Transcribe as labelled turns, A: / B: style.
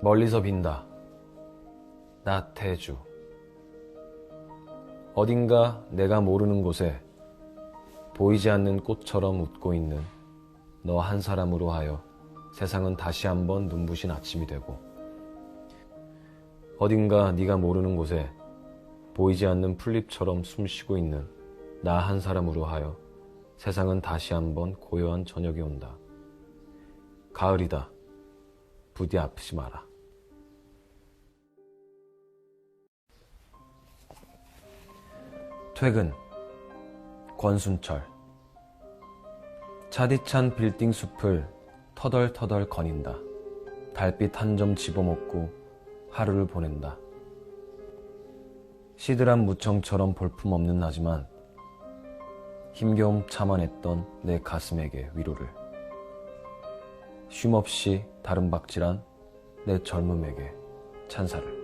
A: 멀리서 빈다. 나태주. 어딘가 내가 모르는 곳에 보이지 않는 꽃처럼 웃고 있는 너 한 사람으로 하여 세상은 다시 한번 눈부신 아침이 되고 어딘가 네가 모르는 곳에 보이지 않는 풀잎처럼 숨쉬고 있는 나 한 사람으로 하여 세상은 다시 한번 고요한 저녁이 온다. 가을이다. 부디 아프지 마라. 퇴근. 권순철. 차디찬 빌딩 숲을 터덜터덜 거닌다. 달빛 한 점 집어먹고 하루를 보낸다. 시들한 무청처럼 볼품없는 나지만 힘겨움 참아냈던 내 가슴에게 위로를. 쉼없이 다른 박질한 내 젊음에게 찬사를.